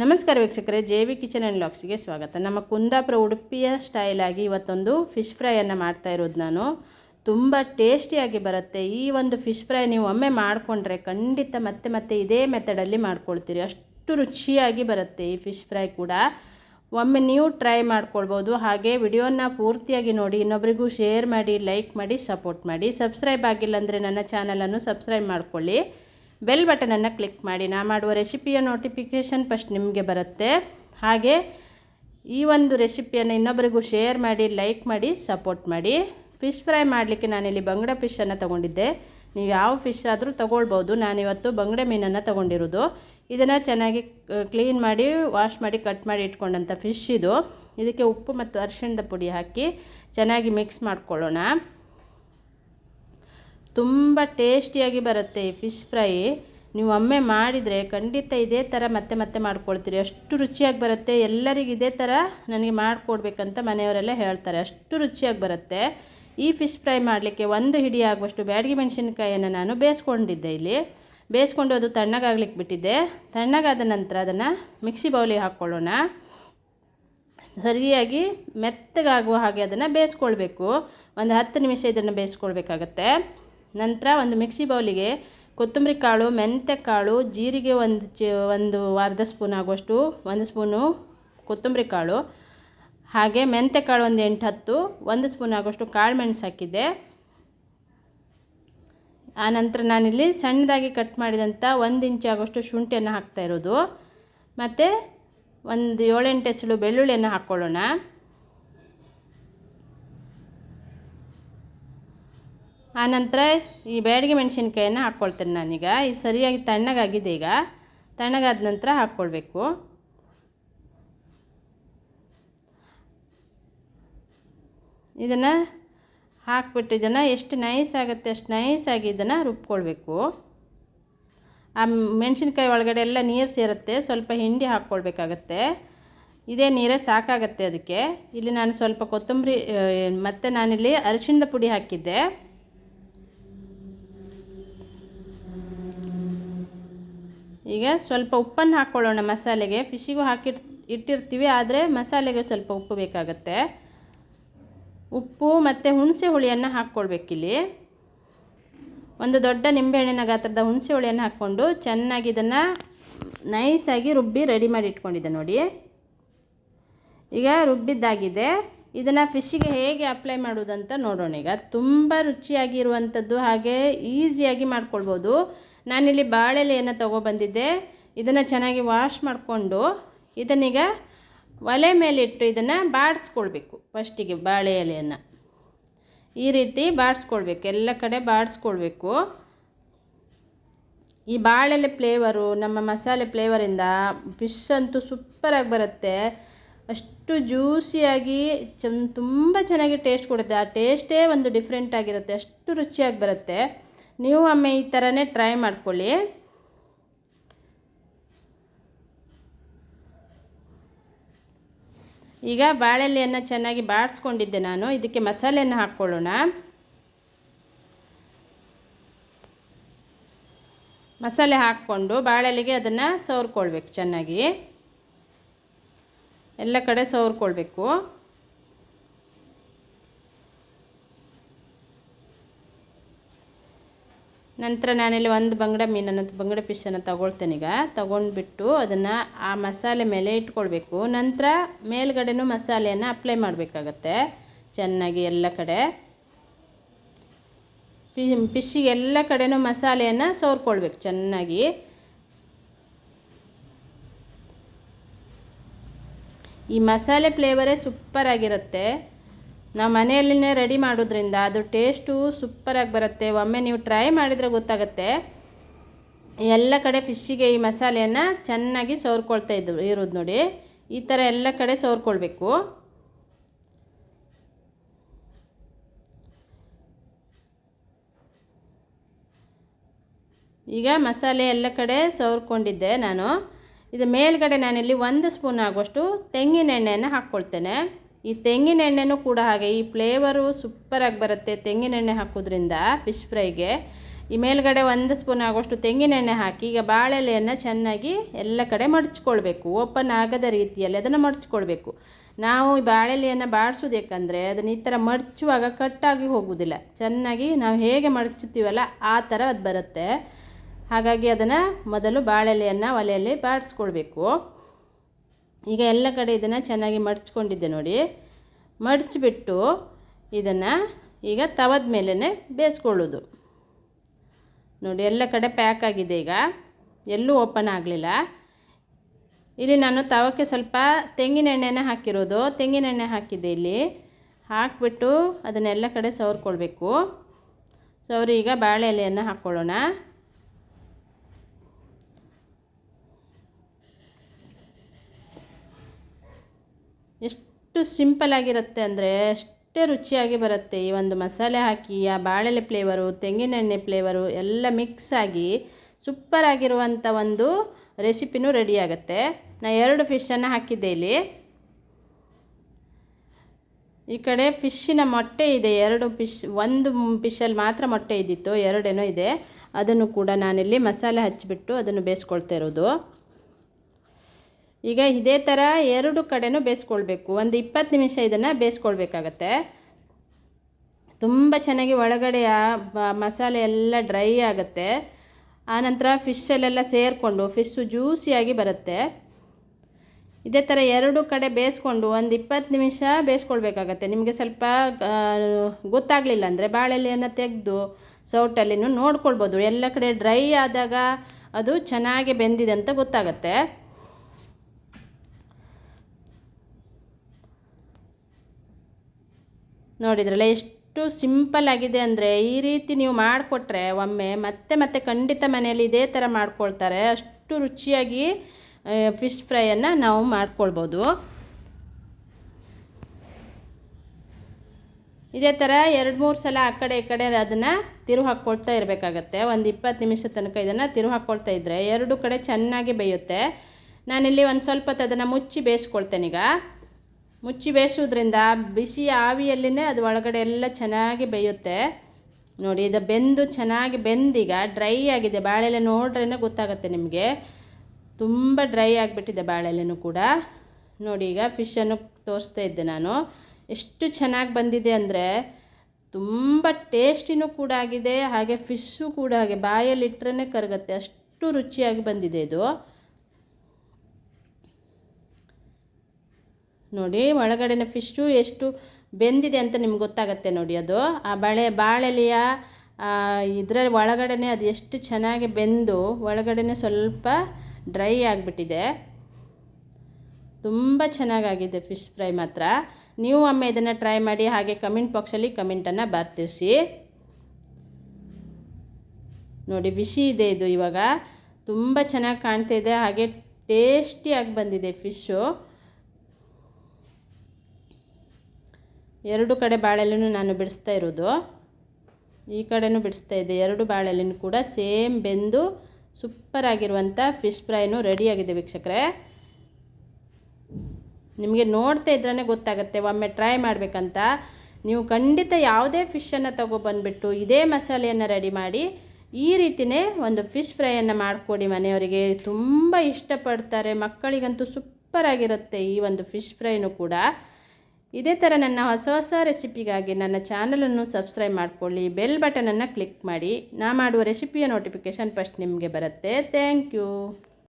ನಮಸ್ಕಾರ ವೀಕ್ಷಕರೇ, J V kitchen and ಲಾಕ್ಸ್ಗೆ ಸ್ವಾಗತ. ನಮ್ಮ ಕುಂದಾಪುರ ಉಡುಪಿಯ ಸ್ಟೈಲಾಗಿ ಇವತ್ತೊಂದು ಫಿಶ್ ಫ್ರೈಯನ್ನು ಮಾಡ್ತಾ ಇರೋದು ನಾನು. ತುಂಬ ಟೇಸ್ಟಿಯಾಗಿ ಬರುತ್ತೆ. ಈ ಒಂದು ಫಿಶ್ ಫ್ರೈ ನೀವು ಒಮ್ಮೆ ಮಾಡಿಕೊಂಡ್ರೆ ಖಂಡಿತ ಮತ್ತೆ ಮತ್ತೆ ಇದೇ ಮೆಥಡಲ್ಲಿ ಮಾಡ್ಕೊಳ್ತೀರಿ. ಅಷ್ಟು ರುಚಿಯಾಗಿ ಬರುತ್ತೆ ಈ ಫಿಶ್ ಫ್ರೈ ಕೂಡ. ಒಮ್ಮೆ ನೀವು ಟ್ರೈ ಮಾಡ್ಕೊಳ್ಬೋದು. ಹಾಗೆ ವಿಡಿಯೋನ ಪೂರ್ತಿಯಾಗಿ ನೋಡಿ ಇನ್ನೊಬ್ಬರಿಗೂ ಶೇರ್ ಮಾಡಿ ಲೈಕ್ ಮಾಡಿ ಸಪೋರ್ಟ್ ಮಾಡಿ. ಸಬ್ಸ್ಕ್ರೈಬ್ ಆಗಿಲ್ಲ ಅಂದರೆ ನನ್ನ ಚಾನಲನ್ನು ಸಬ್ಸ್ಕ್ರೈಬ್ ಮಾಡ್ಕೊಳ್ಳಿ. ಬೆಲ್ ಬಟನನ್ನು ಕ್ಲಿಕ್ ಮಾಡಿ. ನಾ ಮಾಡುವ ರೆಸಿಪಿಯ ನೋಟಿಫಿಕೇಷನ್ ಫಸ್ಟ್ ನಿಮಗೆ ಬರುತ್ತೆ. ಹಾಗೆ ಈ ಒಂದು ರೆಸಿಪಿಯನ್ನು ಇನ್ನೊಬ್ಬರಿಗೂ ಶೇರ್ ಮಾಡಿ, ಲೈಕ್ ಮಾಡಿ, ಸಪೋರ್ಟ್ ಮಾಡಿ. ಫಿಶ್ ಫ್ರೈ ಮಾಡಲಿಕ್ಕೆ ನಾನಿಲ್ಲಿ ಬಂಗಡೆ ಫಿಶನ್ನು ತೊಗೊಂಡಿದ್ದೆ. ನೀವು ಯಾವ ಫಿಶ್ ಆದರೂ ತೊಗೊಳ್ಬೋದು. ನಾನಿವತ್ತು ಬಂಗಡೆ ಮೀನನ್ನು ತೊಗೊಂಡಿರೋದು. ಇದನ್ನು ಚೆನ್ನಾಗಿ ಕ್ಲೀನ್ ಮಾಡಿ, ವಾಶ್ ಮಾಡಿ, ಕಟ್ ಮಾಡಿ ಇಟ್ಕೊಂಡಂಥ ಫಿಶ್ ಇದು. ಇದಕ್ಕೆ ಉಪ್ಪು ಮತ್ತು ಅರಿಶಿಣದ ಪುಡಿ ಹಾಕಿ ಚೆನ್ನಾಗಿ ಮಿಕ್ಸ್ ಮಾಡ್ಕೊಳ್ಳೋಣ. ತುಂಬ ಟೇಸ್ಟಿಯಾಗಿ ಬರುತ್ತೆ ಈ ಫಿಶ್ ಫ್ರೈ. ನೀವು ಒಮ್ಮೆ ಮಾಡಿದರೆ ಖಂಡಿತ ಇದೇ ಥರ ಮತ್ತೆ ಮತ್ತೆ ಮಾಡ್ಕೊಳ್ತೀರಿ. ಅಷ್ಟು ರುಚಿಯಾಗಿ ಬರುತ್ತೆ. ಎಲ್ಲರಿಗೂ ಇದೇ ಥರ ನನಗೆ ಮಾಡಿಕೊಡ್ಬೇಕಂತ ಮನೆಯವರೆಲ್ಲ ಹೇಳ್ತಾರೆ. ಅಷ್ಟು ರುಚಿಯಾಗಿ ಬರುತ್ತೆ. ಈ ಫಿಶ್ ಫ್ರೈ ಮಾಡಲಿಕ್ಕೆ ಒಂದು ಹಿಡಿ ಆಗುವಷ್ಟು ಬ್ಯಾಡಗಿ ಮೆಣಸಿನಕಾಯಿಯನ್ನು ನಾನು ಬೇಯಿಸ್ಕೊಂಡಿದ್ದೆ ಇಲ್ಲಿ. ಬೇಯಿಸ್ಕೊಂಡು ಅದು ತಣ್ಣಗಾಗ್ಲಿಕ್ಕೆ ಬಿಟ್ಟಿದ್ದೆ ತಣ್ಣಗಾದ ನಂತರ ಅದನ್ನು ಮಿಕ್ಸಿ ಬೌಲಿಗೆ ಹಾಕ್ಕೊಳ್ಳೋಣ. ಸರಿಯಾಗಿ ಮೆತ್ತಗಾಗುವ ಹಾಗೆ ಅದನ್ನು ಬೇಯಿಸ್ಕೊಳ್ಬೇಕು. ಒಂದು ಹತ್ತು ನಿಮಿಷ ಇದನ್ನು ಬೇಯಿಸ್ಕೊಳ್ಬೇಕಾಗತ್ತೆ. ನಂತರ ಒಂದು ಮಿಕ್ಸಿ ಬೌಲಿಗೆ ಕೊತ್ತಂಬರಿ ಕಾಳು, ಮೆಂತ್ಯ ಕಾಳು, ಜೀರಿಗೆ ಒಂದು ಚ, ಒಂದು ಅರ್ಧ ಸ್ಪೂನ್ ಆಗುವಷ್ಟು, ಒಂದು ಸ್ಪೂನು ಕೊತ್ತಂಬರಿ ಕಾಳು, ಹಾಗೆ ಮೆಂತ್ಯ ಕಾಳು ಒಂದು ಎಂಟು ಹತ್ತು, ಒಂದು ಸ್ಪೂನ್ ಆಗುವಷ್ಟು ಕಾಳು ಮೆಣಸು ಹಾಕಿದ್ದೆ. ಆನಂತರ ನಾನಿಲ್ಲಿ ಸಣ್ಣದಾಗಿ ಕಟ್ ಮಾಡಿದಂಥ ಒಂದು ಇಂಚು ಆಗುವಷ್ಟು ಶುಂಠಿಯನ್ನು ಹಾಕ್ತಾ ಇರೋದು. ಮತ್ತು ಒಂದು ಏಳೆಂಟು ಎಸಳು ಬೆಳ್ಳುಳ್ಳಿಯನ್ನು ಹಾಕ್ಕೊಳ್ಳೋಣ. ಆನಂತರ ಈ ಬ್ಯಾಡಗಿ ಮೆಣಸಿನ್ಕಾಯನ್ನು ಹಾಕ್ಕೊಳ್ತೇನೆ ನಾನೀಗ. ಇದು ಸರಿಯಾಗಿ ತಣ್ಣಗಾಗಿದೆ ಈಗ. ತಣ್ಣಗಾದ ನಂತರ ಹಾಕ್ಕೊಳ್ಬೇಕು ಇದನ್ನು ಹಾಕ್ಬಿಟ್ಟು ಇದನ್ನು ಎಷ್ಟು ನೈಸ್ ಆಗುತ್ತೆ, ಅಷ್ಟು ನೈಸಾಗಿ ಇದನ್ನು ರುಬ್ಕೊಳ್ಬೇಕು. ಆ ಮೆಣಸಿನ್ಕಾಯಿ ಒಳಗಡೆ ಎಲ್ಲ ನೀರು ಸೇರುತ್ತೆ, ಸ್ವಲ್ಪ ಹಿಂಡಿ ಹಾಕ್ಕೊಳ್ಬೇಕಾಗತ್ತೆ ಇದೇ ನೀರೇ ಸಾಕಾಗತ್ತೆ ಅದಕ್ಕೆ. ಇಲ್ಲಿ ನಾನು ಸ್ವಲ್ಪ ಕೊತ್ತಂಬರಿ ಮತ್ತು ನಾನಿಲ್ಲಿ ಅರಿಶಿಣದ ಪುಡಿ ಹಾಕಿದ್ದೆ. ಈಗ ಸ್ವಲ್ಪ ಉಪ್ಪನ್ನು ಹಾಕ್ಕೊಳ್ಳೋಣ ಮಸಾಲೆಗೆ. ಫಿಶಿಗೂ ಹಾಕಿ ಇಟ್ಟಿರ್ತೀವಿ, ಆದರೆ ಮಸಾಲೆಗೆ ಸ್ವಲ್ಪ ಉಪ್ಪು ಬೇಕಾಗತ್ತೆ. ಉಪ್ಪು ಮತ್ತು ಹುಣಸೆ ಹುಳಿಯನ್ನು ಹಾಕ್ಕೊಳ್ಬೇಕಿಲ್ಲಿ. ಒಂದು ದೊಡ್ಡ ನಿಂಬೆಹಣ್ಣಿನ ಗಾತ್ರದ ಹುಣಸೆ ಹುಳಿಯನ್ನು ಹಾಕ್ಕೊಂಡು ಚೆನ್ನಾಗಿ ಇದನ್ನು ನೈಸಾಗಿ ರುಬ್ಬಿ ರೆಡಿ ಮಾಡಿ ಇಟ್ಕೊಂಡಿದ್ದೆ ನೋಡಿ. ಈಗ ರುಬ್ಬಿದ್ದಾಗಿದೆ. ಇದನ್ನು ಫಿಶ್ಶಿಗೆ ಹೇಗೆ ಅಪ್ಲೈ ಮಾಡೋದಂತ ನೋಡೋಣ ಈಗ. ತುಂಬ ರುಚಿಯಾಗಿರುವಂಥದ್ದು ಹಾಗೆ ಈಸಿಯಾಗಿ ಮಾಡ್ಕೊಳ್ಬೋದು. ನಾನಿಲ್ಲಿ ಬಾಳೆಲೆಯನ್ನು ತೊಗೊಬಂದಿದ್ದೆ. ಇದನ್ನು ಚೆನ್ನಾಗಿ ವಾಶ್ ಮಾಡಿಕೊಂಡು ಇದನ್ನೀಗ ಒಲೆ ಮೇಲಿಟ್ಟು ಇದನ್ನು ಬಾಡಿಸ್ಕೊಳ್ಬೇಕು. ಫಸ್ಟಿಗೆ ಬಾಳೆ ಎಲೆಯನ್ನು. ಈ ರೀತಿ ಬಾಡಿಸ್ಕೊಳ್ಬೇಕು. ಎಲ್ಲ ಕಡೆ ಬಾಡಿಸ್ಕೊಳ್ಬೇಕು. ಈ ಬಾಳೆಲೆ ಫ್ಲೇವರು ನಮ್ಮ ಮಸಾಲೆ ಫ್ಲೇವರಿಂದ ಫಿಶ್ ಅಂತೂ ಸೂಪರಾಗಿ ಬರುತ್ತೆ. ಅಷ್ಟು ಜ್ಯೂಸಿಯಾಗಿ ಚನ್ ತುಂಬ ಚೆನ್ನಾಗಿ ಟೇಸ್ಟ್ ಕೊಡುತ್ತೆ. ಆ ಟೇಸ್ಟೇ ಒಂದು ಡಿಫ್ರೆಂಟಾಗಿರುತ್ತೆ ಅಷ್ಟು ರುಚಿಯಾಗಿ ಬರುತ್ತೆ. ನೀವು ಒಮ್ಮೆ ಈ ಥರನೇ ಟ್ರೈ ಮಾಡ್ಕೊಳ್ಳಿ. ಈಗ ಬಾಳೆಲೆಯನ್ನು ಚೆನ್ನಾಗಿ ಬಾಡಿಸ್ಕೊಂಡಿದ್ದೆ ನಾನು. ಇದಕ್ಕೆ ಮಸಾಲೆಯನ್ನು ಹಾಕ್ಕೊಳ್ಳೋಣ. ಮಸಾಲೆ ಹಾಕ್ಕೊಂಡು ಬಾಳೆಲೆಗೆ ಅದನ್ನು ಸವರ್ಕೊಳ್ಬೇಕು ಚೆನ್ನಾಗಿ. ಎಲ್ಲ ಕಡೆ ಸವರ್ಕೊಳ್ಬೇಕು. ನಂತರ ನಾನಿಲ್ಲಿ ಒಂದು ಬಂಗಡೆ ಮೀನನ್ನು, ಬಂಗಡೆ ಫಿಶನ್ನು ಈಗ. ತೊಗೊಂಡ್ಬಿಟ್ಟು ಅದನ್ನು ಆ ಮಸಾಲೆ ಮೇಲೆ ಇಟ್ಕೊಳ್ಬೇಕು. ನಂತರ ಮೇಲ್ಗಡೆನೂ ಮಸಾಲೆಯನ್ನು ಅಪ್ಲೈ ಮಾಡಬೇಕಾಗತ್ತೆ ಚೆನ್ನಾಗಿ ಎಲ್ಲ ಕಡೆ. ಫಿ ಫಿಶ್ಶಿಗೆ ಎಲ್ಲ ಕಡೆನೂ ಮಸಾಲೆಯನ್ನು ಸೋರ್ಕೊಳ್ಬೇಕು ಚೆನ್ನಾಗಿ. ಈ ಮಸಾಲೆ ಫ್ಲೇವರೇ ಸೂಪರಾಗಿರುತ್ತೆ ನಾವು ಮನೆಯಲ್ಲಿನೇ ರೆಡಿ ಮಾಡೋದ್ರಿಂದ ಅದು ಟೇಸ್ಟು ಸೂಪರಾಗಿ ಬರುತ್ತೆ. ಒಮ್ಮೆ ನೀವು ಟ್ರೈ ಮಾಡಿದರೆ ಗೊತ್ತಾಗುತ್ತೆ. ಎಲ್ಲ ಕಡೆ ಫಿಶ್ಶಿಗೆ ಈ ಮಸಾಲೆಯನ್ನು ಚೆನ್ನಾಗಿ ಸವರ್ಕೊಳ್ತಾ ಇದ್ದು ಇರೋದು ನೋಡಿ. ಈ ಥರ ಎಲ್ಲ ಕಡೆ ಸವರ್ಕೊಳ್ಬೇಕು. ಈಗ ಮಸಾಲೆ ಎಲ್ಲ ಕಡೆ ಸವರ್ಕೊಂಡಿದ್ದೆ ನಾನು. ಇದು ಮೇಲ್ಗಡೆ ನಾನಿಲ್ಲಿ ಒಂದು ಸ್ಪೂನ್ ಆಗುವಷ್ಟು ತೆಂಗಿನ ಎಣ್ಣೆಯನ್ನು ಹಾಕ್ಕೊಳ್ತೇನೆ. ಈ ತೆಂಗಿನ ಎಣ್ಣೆನೂ ಕೂಡ ಹಾಗೆ, ಈ ಫ್ಲೇವರು ಸೂಪರಾಗಿ ಬರುತ್ತೆ ತೆಂಗಿನೆಣ್ಣೆ ಹಾಕೋದ್ರಿಂದ ಫಿಶ್ ಫ್ರೈಗೆ ಈ ಮೇಲ್ಗಡೆ ಒಂದು ಸ್ಪೂನ್ ಆಗೋಷ್ಟು ತೆಂಗಿನೆಣ್ಣೆ ಹಾಕಿ, ಈಗ ಬಾಳೆಲೆಯನ್ನು ಚೆನ್ನಾಗಿ ಎಲ್ಲ ಕಡೆ ಮಡಚ್ಕೊಳ್ಬೇಕು. ಓಪನ್ ಆಗದ ರೀತಿಯಲ್ಲಿ ಅದನ್ನು ಮಡಚ್ಕೊಳ್ಬೇಕು. ನಾವು ಈ ಬಾಳೆಲೆಯನ್ನು ಬಾಡಿಸೋದು ಯಾಕಂದರೆ ಅದನ್ನು ಈ ಥರ ಮಡಚುವಾಗ ಕಟ್ಟಾಗಿ ಹೋಗುವುದಿಲ್ಲ ಚೆನ್ನಾಗಿ ನಾವು ಹೇಗೆ ಮಡಚುತ್ತೀವಲ್ಲ ಆ ಥರ ಅದು ಬರುತ್ತೆ. ಹಾಗಾಗಿ ಅದನ್ನು ಮೊದಲು ಬಾಳೆಲೆಯನ್ನು ಒಲೆಯಲ್ಲಿ ಬಾಡಿಸ್ಕೊಳ್ಬೇಕು. ಈಗ ಎಲ್ಲ ಕಡೆ ಇದನ್ನು ಚೆನ್ನಾಗಿ ಮಡಚ್ಕೊಂಡಿದ್ದೆ ನೋಡಿ. ಮಡಚಿಬಿಟ್ಟು ಇದನ್ನು ಈಗ ತವದ ಮೇಲೇ ಬೇಯಿಸ್ಕೊಳ್ಳೋದು. ನೋಡಿ, ಎಲ್ಲ ಕಡೆ ಪ್ಯಾಕ್ ಆಗಿದೆ ಈಗ. ಎಲ್ಲೂ ಓಪನ್ ಆಗಲಿಲ್ಲ. ಇಲ್ಲಿ ನಾನು ತವಕ್ಕೆ ಸ್ವಲ್ಪ ತೆಂಗಿನ ಎಣ್ಣೆನ ಹಾಕಿರೋದು. ತೆಂಗಿನ ಎಣ್ಣೆ ಹಾಕಿದ್ದೆ ಇಲ್ಲಿ. ಹಾಕಿಬಿಟ್ಟು ಅದನ್ನೆಲ್ಲ ಕಡೆ ಸವರ್ಕೊಳ್ಬೇಕು. ಸವರಿ ಈಗ ಬಾಳೆ ಎಲೆಯನ್ನು ಹಾಕ್ಕೊಳ್ಳೋಣ. ಎಷ್ಟು ಸಿಂಪಲ್ ಆಗಿರುತ್ತೆ ಅಂದರೆ ಅಷ್ಟೇ ರುಚಿಯಾಗಿ ಬರುತ್ತೆ ಈ ಒಂದು ಮಸಾಲೆ ಹಾಕಿ, ಆ ಬಾಳೆಲೆ ಫ್ಲೇವರು ತೆಂಗಿನೆಣ್ಣೆ ಫ್ಲೇವರು ಎಲ್ಲ ಮಿಕ್ಸ್ ಆಗಿ ಸೂಪರ್ ಆಗಿರುವಂಥ ಒಂದು ರೆಸಿಪಿನೂ ರೆಡಿ ಆಗುತ್ತೆ. ನಾ ಎರಡು ಫಿಶನ್ನು ಹಾಕಿದ್ದೆ ಇಲ್ಲಿ. ಈ ಕಡೆ ಫಿಶ್ಶಿನ ಮೊಟ್ಟೆ ಇದೆ. ಎರಡು ಫಿಶ್ ಒಂದು ಫಿಶಲ್ಲಿ ಮಾತ್ರ ಮೊಟ್ಟೆ ಇದ್ದಿತ್ತು. ಎರಡೇನೋ ಇದೆ. ಅದನ್ನು ಕೂಡ ನಾನಿಲ್ಲಿ ಮಸಾಲೆ ಹಚ್ಚಿಬಿಟ್ಟು ಅದನ್ನು ಬೇಯಿಸ್ಕೊಳ್ತಾ ಇರೋದು. ಈಗ ಇದೇ ಥರ ಎರಡು ಕಡೆನೂ ಬೇಯಿಸ್ಕೊಳ್ಬೇಕು. ಒಂದು ಇಪ್ಪತ್ತು ನಿಮಿಷ ಇದನ್ನು ಬೇಯಿಸ್ಕೊಳ್ಬೇಕಾಗತ್ತೆ. ತುಂಬ ಚೆನ್ನಾಗಿ ಒಳಗಡೆ ಮಸಾಲೆ ಎಲ್ಲ ಡ್ರೈ ಆಗುತ್ತೆ. ಆನಂತರ ಫಿಶಲ್ಲೆಲ್ಲ ಸೇರಿಕೊಂಡು ಫಿಶ್ಶು ಜ್ಯೂಸಿಯಾಗಿ ಬರುತ್ತೆ. ಇದೇ ಥರ ಎರಡು ಕಡೆ ಬೇಯಿಸ್ಕೊಂಡು ಒಂದು ಇಪ್ಪತ್ತು ನಿಮಿಷ ಬೇಯಿಸ್ಕೊಳ್ಬೇಕಾಗತ್ತೆ. ನಿಮಗೆ ಸ್ವಲ್ಪ ಗೊತ್ತಾಗಲಿಲ್ಲ ಅಂದರೆ ಬಾಳೆಲೆಯನ್ನು ತೆಗೆದು ಸೌಟಲ್ಲಿನೂ ನೋಡ್ಕೊಳ್ಬೋದು. ಎಲ್ಲ ಕಡೆ ಡ್ರೈ ಆದಾಗ ಅದು ಚೆನ್ನಾಗಿ ಬೆಂದಿದೆ ಅಂತ ಗೊತ್ತಾಗತ್ತೆ. ನೋಡಿದ್ರಲ್ಲ, ಎಷ್ಟು ಸಿಂಪಲ್ ಆಗಿದೆ ಅಂದರೆ ಈ ರೀತಿ ನೀವು ಮಾಡಿಕೊಟ್ರೆ ಒಮ್ಮೆ ಮತ್ತೆ ಮತ್ತೆ ಖಂಡಿತ ಮನೆಯಲ್ಲಿ ಇದೇ ಥರ ಮಾಡ್ಕೊಳ್ತಾರೆ. ಅಷ್ಟು ರುಚಿಯಾಗಿ ಫಿಶ್ ಫ್ರೈಯನ್ನು ನಾವು ಮಾಡ್ಕೊಳ್ಬೋದು. ಇದೇ ಥರ ಎರಡು ಮೂರು ಸಲ ಆ ಕಡೆ ಈ ಕಡೆ ಅದನ್ನು ತಿರು ಹಾಕ್ಕೊಳ್ತಾ ಇರಬೇಕಾಗತ್ತೆ. ಒಂದು ಇಪ್ಪತ್ತು ನಿಮಿಷ ತನಕ ಇದನ್ನು ತಿರು ಹಾಕ್ಕೊಳ್ತಾ ಇದ್ದರೆ ಎರಡು ಕಡೆ ಚೆನ್ನಾಗಿ ಬೇಯುತ್ತೆ. ನಾನಿಲ್ಲಿ ಒಂದು ಸ್ವಲ್ಪ ಅದನ್ನು ಮುಚ್ಚಿ ಬೇಯಿಸ್ಕೊಳ್ತೇನೆ ಈಗ. ಮುಚ್ಚಿ ಬೇಯಿಸೋದ್ರಿಂದ ಬಿಸಿ ಆವಿಯಲ್ಲಿನೇ ಅದು ಒಳಗಡೆ ಎಲ್ಲ ಚೆನ್ನಾಗಿ ಬೇಯುತ್ತೆ. ನೋಡಿ, ಇದು ಬೆಂದು ಚೆನ್ನಾಗಿ ಬೆಂದೀಗ ಡ್ರೈ ಆಗಿದೆ. ಬಾಳೆಲೆ ನೋಡ್ರೇ ಗೊತ್ತಾಗುತ್ತೆ ನಿಮಗೆ. ತುಂಬ ಡ್ರೈ ಆಗಿಬಿಟ್ಟಿದೆ ಬಾಳೆಲೆನೂ ಕೂಡ. ನೋಡಿ, ಈಗ ಫಿಶನ್ನು ತೋರಿಸ್ತಾ ಇದ್ದೆ ನಾನು. ಎಷ್ಟು ಚೆನ್ನಾಗಿ ಬಂದಿದೆ ಅಂದರೆ ತುಂಬ ಟೇಸ್ಟಿನೂ ಕೂಡ ಆಗಿದೆ, ಹಾಗೆ ಫಿಶ್ಶು ಕೂಡ ಹಾಗೆ ಬಾಯಲ್ಲಿ ಇಟ್ಟರೆ ಕರಗುತ್ತೆ. ಅಷ್ಟು ರುಚಿಯಾಗಿ ಬಂದಿದೆ ಇದು. ನೋಡಿ, ಒಳಗಡೆನ ಫಿಶ್ಶು ಎಷ್ಟು ಬೆಂದಿದೆ ಅಂತ ನಿಮ್ಗೆ ಗೊತ್ತಾಗುತ್ತೆ ನೋಡಿ ಅದು. ಆ ಬಳೆ, ಬಾಳೆಲೆಯ ಇದರ ಒಳಗಡೆ ಅದು ಎಷ್ಟು ಚೆನ್ನಾಗಿ ಬೆಂದು ಒಳಗಡೆ ಸ್ವಲ್ಪ ಡ್ರೈ ಆಗಿಬಿಟ್ಟಿದೆ. ತುಂಬ ಚೆನ್ನಾಗಾಗಿದೆ ಫಿಶ್ ಫ್ರೈ ಮಾತ್ರ. ನೀವು ಒಮ್ಮೆ ಇದನ್ನು ಟ್ರೈ ಮಾಡಿ, ಹಾಗೆ ಕಮೆಂಟ್ ಬಾಕ್ಸಲ್ಲಿ ಕಮೆಂಟನ್ನು ಬರ್ತಿರಿಸಿ. ನೋಡಿ ಬಿಸಿ ಇದೆ ಇದು ಇವಾಗ. ತುಂಬ ಚೆನ್ನಾಗಿ ಕಾಣ್ತಿದೆ, ಹಾಗೆ ಟೇಸ್ಟಿಯಾಗಿ ಬಂದಿದೆ ಫಿಶ್ಶು. ಎರಡು ಕಡೆ ಬಾಳೆಲೆನೂ ನಾನು ಬಿಡಿಸ್ತಾ ಇರೋದು. ಈ ಕಡೆನೂ ಬಿಡಿಸ್ತಾ ಇದ್ದೆ. ಎರಡು ಬಾಳೆಲೆನೂ ಕೂಡ ಸೇಮ್ ಬೆಂದು ಸೂಪರ್ ಆಗಿರುವಂಥ ಫಿಶ್ ಫ್ರೈನು ರೆಡಿಯಾಗಿದೆ ವೀಕ್ಷಕರೇ. ನಿಮಗೆ ನೋಡ್ತಾ ಇದ್ರೇ ಗೊತ್ತಾಗುತ್ತೆ, ಒಮ್ಮೆ ಟ್ರೈ ಮಾಡಬೇಕಂತ. ನೀವು ಖಂಡಿತ ಯಾವುದೇ ಫಿಶನ್ನು ತೊಗೊಬಂದುಬಿಟ್ಟು ಇದೇ ಮಸಾಲೆಯನ್ನು ರೆಡಿ ಮಾಡಿ, ಈ ರೀತಿಯೇ ಒಂದು ಫಿಶ್ ಫ್ರೈಯನ್ನು ಮಾಡಿಕೊಡಿ ಮನೆಯವರಿಗೆ. ತುಂಬ ಇಷ್ಟಪಡ್ತಾರೆ, ಮಕ್ಕಳಿಗಂತೂ ಸೂಪರ್ ಆಗಿರುತ್ತೆ ಈ ಒಂದು ಫಿಶ್ ಫ್ರೈನೂ ಕೂಡ. ಇದೇ ಥರ ನನ್ನ ಹೊಸ ಹೊಸ ರೆಸಿಪಿಗಾಗಿ ನನ್ನ ಚಾನಲನ್ನು ಸಬ್ಸ್ಕ್ರೈಬ್ ಮಾಡಿಕೊಳ್ಳಿ, ಬೆಲ್ ಬಟನನ್ನು ಕ್ಲಿಕ್ ಮಾಡಿ. ನಾ ಮಾಡುವ ರೆಸಿಪಿಯ ನೋಟಿಫಿಕೇಷನ್ ಫಸ್ಟ್ ನಿಮಗೆ ಬರುತ್ತೆ. Thank you.